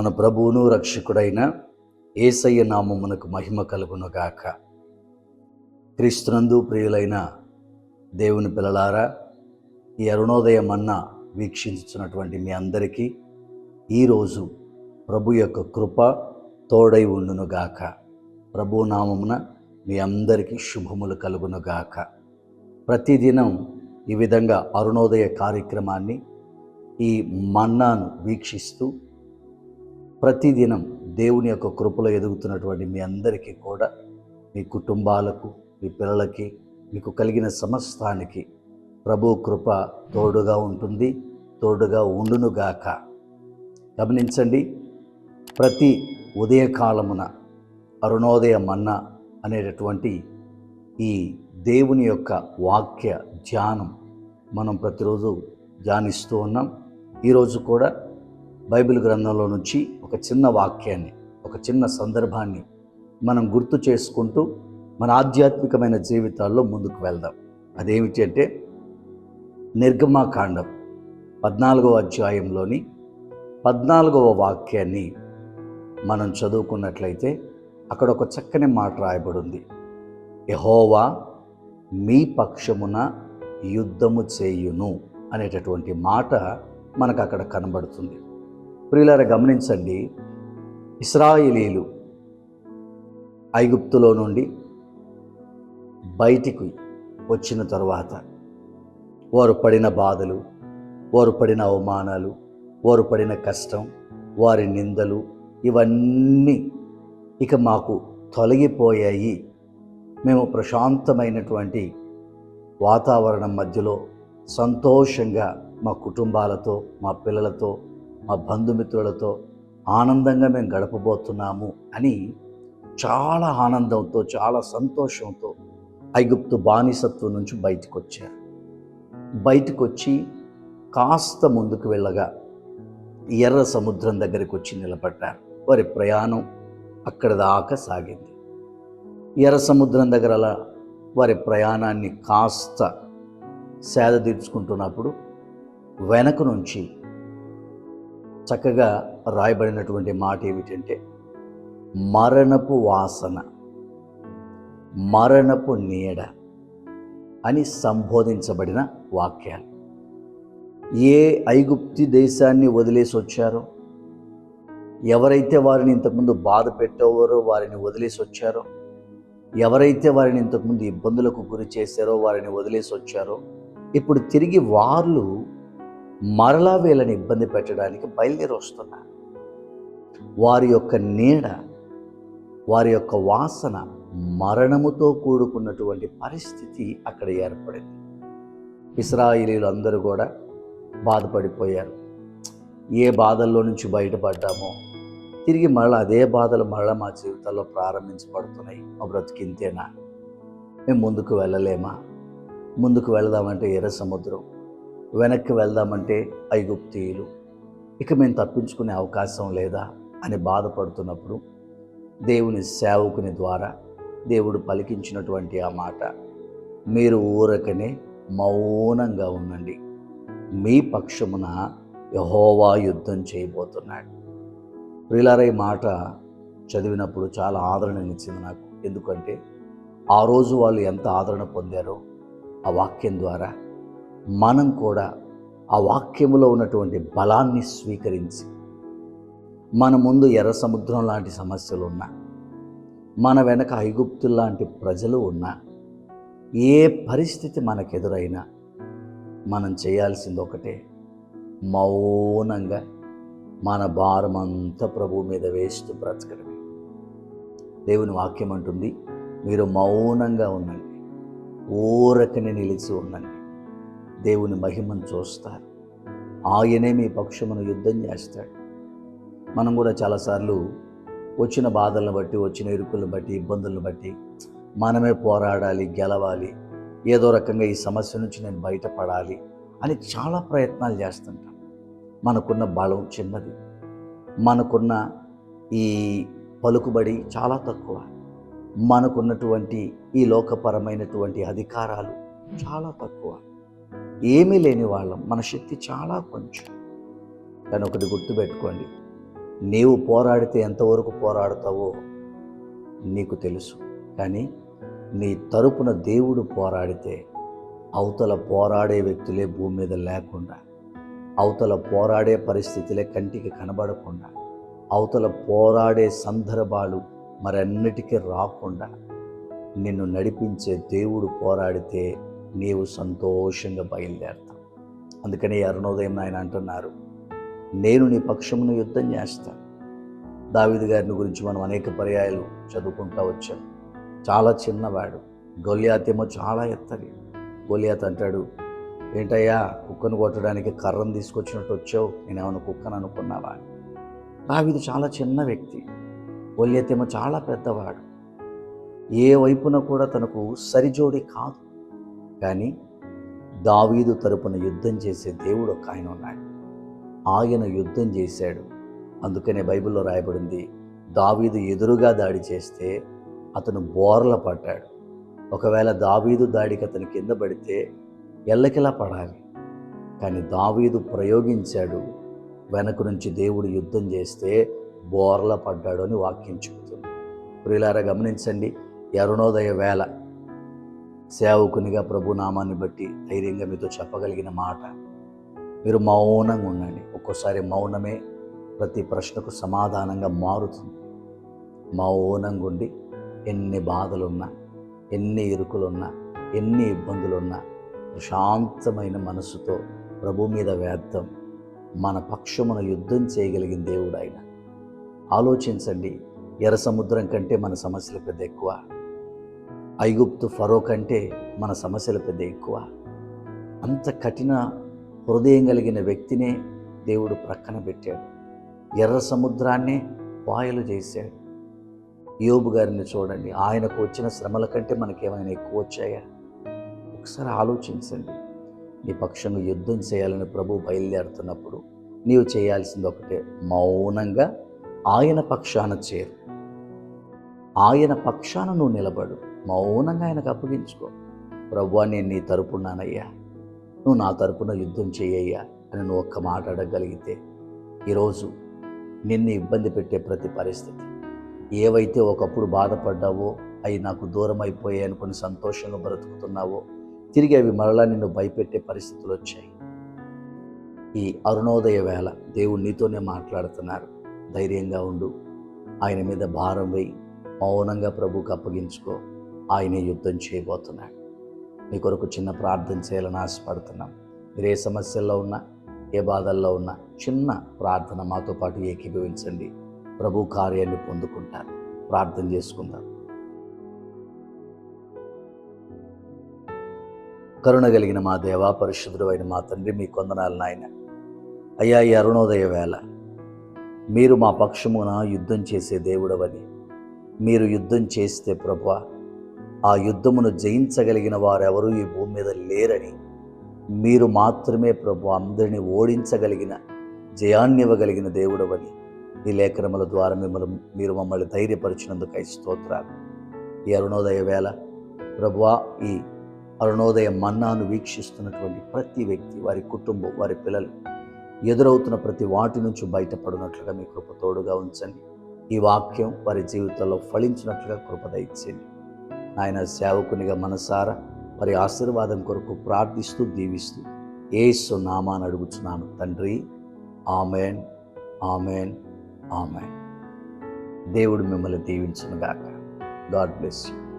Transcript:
మన ప్రభువును రక్షకుడైన ఏసయ్య నామమునకు మహిమ కలుగునుగాక. క్రీస్తునందు ప్రియులైన దేవుని పిల్లలారా ఈ అరుణోదయం అన్న వీక్షించున్నటువంటి మీ అందరికీ ఈరోజు ప్రభు యొక్క కృప తోడై ఉండునుగాక. ప్రభు నామమున మీ అందరికీ శుభములు కలుగునుగాక. ప్రతిదినం ఈ విధంగా అరుణోదయ కార్యక్రమాన్ని ఈ మన్నాను వీక్షిస్తూ ప్రతిదినం దేవుని యొక్క కృపలో ఎదుగుతున్నటువంటి మీ అందరికీ కూడా మీ కుటుంబాలకు మీ పిల్లలకి మీకు కలిగిన సమస్తానికి ప్రభు కృప తోడుగా ఉంటుంది తోడుగా ఉండునుగాక గమనించండి ప్రతి ఉదయకాలమున అరుణోదయ మన్న అనేటటువంటి ఈ దేవుని యొక్క వాక్య ధ్యానం మనం ప్రతిరోజు ధ్యానిస్తూ ఉన్నాం. ఈరోజు కూడా బైబిల్ గ్రంథంలో నుంచి ఒక చిన్న వాక్యాన్ని ఒక చిన్న సందర్భాన్ని మనం గుర్తు చేసుకుంటూ మన ఆధ్యాత్మికమైన జీవితాల్లో ముందుకు వెళ్దాం. అదేమిటి అంటే నిర్గమాకాండం పద్నాలుగవ అధ్యాయంలోని పద్నాలుగవ వాక్యాన్ని మనం చదువుకున్నట్లయితే అక్కడ ఒక చక్కని మాట రాయబడి ఉంది యహోవా మీ పక్షమున యుద్ధము చేయును అనేటటువంటి మాట మనకు అక్కడ కనబడుతుంది. ప్రియులారా గమనించండి. ఇస్రాయిలీలు ఐగుప్తులో నుండి బయటికి వచ్చిన తర్వాత వారు పడిన బాధలు వారు పడిన అవమానాలు వారు పడిన కష్టం వారి నిందలు ఇవన్నీ ఇక మాకు తొలగిపోయాయి. మేము ప్రశాంతమైనటువంటి వాతావరణం మధ్యలో సంతోషంగా మా కుటుంబాలతో మా పిల్లలతో మా బంధుమిత్రులతో ఆనందంగా మేము గడపబోతున్నాము అని చాలా ఆనందంతో చాలా సంతోషంతో ఐగుప్తు బానిసత్వం నుంచి బయటకు వచ్చారు బయటకు వచ్చి కాస్త ముందుకు వెళ్ళగా ఎర్ర సముద్రం దగ్గరికి వచ్చి నిలబడ్డారు. వారి ప్రయాణం అక్కడ దాకా సాగింది. ఎర్ర సముద్రం దగ్గర అలా వారి ప్రయాణాన్ని కాస్త సేద తీర్చుకుంటున్నప్పుడు వెనక నుంచి చక్కగా రాయబడినటువంటి మాట ఏమిటంటే మరణపు వాసన మరణపు నీడ అని సంబోధించబడిన వాక్యాలు. ఏ ఐగుప్తి దేశాన్ని వదిలేసి వచ్చారో ఎవరైతే వారిని ఇంతకుముందు బాధ పెట్టేవారో వారిని వదిలేసి వచ్చారో ఎవరైతే వారిని ఇంతకుముందు ఇబ్బందులకు గురి చేశారో వారిని వదిలేసి వచ్చారో ఇప్పుడు తిరిగి వాళ్ళు మరలా వీళ్ళని ఇబ్బంది పెట్టడానికి బయలుదేరి వస్తున్నారు వారి యొక్క నీడ వారి యొక్క వాసన మరణముతో కూడుకున్నటువంటి పరిస్థితి అక్కడ ఏర్పడింది. ఇస్రాయిలీలు అందరూ కూడా బాధపడిపోయారు. ఏ బాధల్లో నుంచి బయటపడ్డామో తిరిగి మరలా అదే బాధలు మరలా మా జీవితాల్లో ప్రారంభించబడుతున్నాయి. మా బ్రతికింతేనా మేము ముందుకు వెళ్ళలేమా? ముందుకు వెళదామంటే ఎర్ర సముద్రం. వెనక్కి వెళ్దామంటే ఐగుప్తీయులు. ఇక మేము తప్పించుకునే అవకాశం లేదా అని బాధపడుతున్నప్పుడు దేవుని సేవకుని ద్వారా దేవుడు పలికించినటువంటి ఆ మాట మీరు ఊరకనే మౌనంగా ఉండండి. మీ పక్షమున యహోవా యుద్ధం చేయబోతున్నాడు. ప్రిలార మాట చదివినప్పుడు చాలా ఆదరణనిచ్చింది నాకు. ఎందుకంటే ఆ రోజు వాళ్ళు ఎంత ఆదరణ పొందారో ఆ వాక్యం ద్వారా మనం కూడా ఆ వాక్యములో ఉన్నటువంటి బలాన్ని స్వీకరించి మన ముందు ఎర్ర సముద్రం లాంటి సమస్యలు ఉన్నా మన వెనక ఐగుప్తులు లాంటి ప్రజలు ఉన్నా ఏ పరిస్థితి మనకెదురైనా మనం చేయాల్సింది ఒకటే మౌనంగా మన భారమంతా ప్రభు మీద వేస్తూ బ్రతకడమే. దేవుని వాక్యం అంటుంది మీరు మౌనంగా ఉండండి ఊరకని నిలిచి ఉండండి. దేవుని మహిమను చూస్తారు. ఆయనే మీ పక్షమును యుద్ధం చేస్తాడు. మనం కూడా చాలాసార్లు వచ్చిన బాధలను బట్టి వచ్చిన ఇరుకులను బట్టి ఇబ్బందులను బట్టి మనమే పోరాడాలి గెలవాలి ఏదో రకంగా ఈ సమస్య నుంచి నేను బయటపడాలి అని చాలా ప్రయత్నాలు చేస్తుంటాం. మనకున్న బలం చిన్నది. మనకున్న ఈ పలుకుబడి చాలా తక్కువ. మనకున్నటువంటి ఈ లోకపరమైనటువంటి అధికారాలు చాలా తక్కువ. ఏమీ లేని వాళ్ళం. మన శక్తి చాలా కొంచెం. కానీ ఒకటి గుర్తుపెట్టుకోండి. నీవు పోరాడితే ఎంతవరకు పోరాడతావో నీకు తెలుసు. కానీ నీ తరపున దేవుడు పోరాడితే అవతల పోరాడే వ్యక్తులే భూమి మీద లేకుండా అవతల పోరాడే పరిస్థితులే కంటికి కనబడకుండా అవతల పోరాడే సందర్భాలు మరన్నిటికీ రాకుండా నిన్ను నడిపించే దేవుడు పోరాడితే నీవు సంతోషంగా బయలుదేరతావు. అందుకనే అరుణోదయం ఆయన అంటున్నారు నేను నీ పక్షమును యుద్ధం చేస్తాను. దావిది గారిని గురించి మనం అనేక పర్యాయాలు చదువుకుంటూ వచ్చాం. చాలా చిన్నవాడు గొలియాతేమో చాలా ఎత్తది గొలియాత్ అంటాడు ఏంటయ్యా కుక్కను కొట్టడానికి కర్రను తీసుకొచ్చినట్టు వచ్చావు? నేనేమైనా కుక్కను అనుకున్నావా? దావిది చాలా చిన్న వ్యక్తి గొలియాతేమో చాలా పెద్దవాడు. ఏ వైపున కూడా తనకు సరిజోడి కాదు. కానీ దావీదు తరపున యుద్ధం చేసే దేవుడు ఒక ఆయన ఉన్నాడు. ఆయన యుద్ధం చేశాడు. అందుకనే బైబిల్లో రాయబడింది దావీదు ఎదురుగా దాడి చేస్తే అతను బోర్ల పడ్డాడు ఒకవేళ దావీదు దాడికి అతని కింద పడితే ఎల్లకిలా పడాలి. కానీ దావీదు ప్రయోగించాడు వెనక నుంచి దేవుడు యుద్ధం చేస్తే బోర్ల పడ్డాడు అని వాక్యం చెబుతుంది. ప్రియులారా గమనించండి అరుణోదయ వేళ సేవకునిగా ప్రభు నామాన్ని బట్టి ధైర్యంగా మీతో చెప్పగలిగిన మాట. మీరు మౌనంగా ఉండండి. ఒక్కోసారి మౌనమే ప్రతి ప్రశ్నకు సమాధానంగా మారుతుంది. మౌనంగా ఉండి ఎన్ని బాధలున్నా ఎన్ని ఇరుకులున్నా ఎన్ని ఇబ్బందులున్నా ప్రశాంతమైన మనసుతో ప్రభు మీద వేద్దాం. మన పక్షమున యుద్ధం చేయగలిగిన దేవుడు ఆయన. ఆలోచించండి. ఎర్ర సముద్రం కంటే మన సమస్యలు పెద్ద ఎక్కువ. ఐగుప్తు ఫరో కంటే మన సమస్యలు పెద్ద ఎక్కువ. అంత కఠిన హృదయం కలిగిన వ్యక్తినే దేవుడు ప్రక్కన పెట్టాడు. ఎర్ర సముద్రాన్నే పాయలు చేశాడు. యోబు గారిని చూడండి ఆయనకు వచ్చిన శ్రమల కంటే మనకేమైనా ఎక్కువ వచ్చాయా? ఒకసారి ఆలోచించండి. నీ పక్షంగా యుద్ధం చేయాలని ప్రభు బయలుదేరుతున్నప్పుడు నీవు చేయాల్సింది ఒకటే మౌనంగా ఆయన పక్షాన చేరు. ఆయన పక్షాన నువ్వు నిలబడు. మౌనంగా ఆయనకు అప్పగించుకో. ప్రభు నేను నీ తరపున్నానయ్యా నువ్వు నా తరపున యుద్ధం చేయయ్యా అని నువ్వు ఒక్క మాట అడగగలిగితే ఈరోజు నిన్ను ఇబ్బంది పెట్టే ప్రతి పరిస్థితి. ఏవైతే ఒకప్పుడు బాధపడ్డావో అవి నాకు దూరం అయిపోయాయి అనుకుని సంతోషంగా బ్రతుకుతున్నావో తిరిగి అవి మరలా నిన్ను భయపెట్టే పరిస్థితులు వచ్చాయి. ఈ అరుణోదయ వేళ దేవుడు నీతోనే మాట్లాడుతున్నారు. ధైర్యంగా ఉండు. ఆయన మీద భారం వేయి. మౌనంగా ప్రభుకు అప్పగించుకో. ఆయనే యుద్ధం చేయబోతున్నాడు. మీ కొరకు చిన్న ప్రార్థన చేయాలని ఆశపడుతున్నాం. మీరు ఏ సమస్యల్లో ఉన్నా ఏ బాధల్లో ఉన్నా చిన్న ప్రార్థన మాతో పాటు ఏకీభవించండి. ప్రభు కార్యాన్ని పొందుకుంటారు. ప్రార్థన చేసుకుందాం. కరుణ కలిగిన మా దేవా పరిశుద్ధుడు అయిన మా తండ్రి మీ కొందనాలు నాయన. అయ్యా ఈ అరుణోదయ వేళ మీరు మా పక్షమున యుద్ధం చేసే దేవుడవని మీరు యుద్ధం చేస్తే ప్రభు ఆ యుద్ధమును జయించగలిగిన వారెవరూ ఈ భూమి మీద లేరని. మీరు మాత్రమే ప్రభు అందరినీ ఓడించగలిగిన జయాన్ని ఇవ్వగలిగిన దేవుడవని. ఈ లేఖనముల ద్వారా మిమ్మల్ని మీరు మమ్మల్ని ధైర్యపరిచినందుకు స్తోత్రాలు. ఈ అరుణోదయ వేళ ప్రభువా ఈ అరుణోదయ మన్నాను వీక్షిస్తున్నటువంటి ప్రతి వ్యక్తి వారి కుటుంబం వారి పిల్లలు ఎదురవుతున్న ప్రతి వాటి నుంచి బయటపడినట్లుగా మీ కృప తోడుగా ఉంచండి. ఈ వాక్యం వారి జీవితంలో ఫలించినట్లుగా కృప దయచేయండి. ఆయన సేవకునిగా మనసారా మరి ఆశీర్వాదం కొరకు ప్రార్థిస్తూ దీవిస్తూ ఏసు నామాన్ని అడుగుచున్నాను. తండ్రి ఆమెన్ ఆమెన్ ఆమెన్. దేవుడు మిమ్మల్ని దీవించునుగాక. God bless you.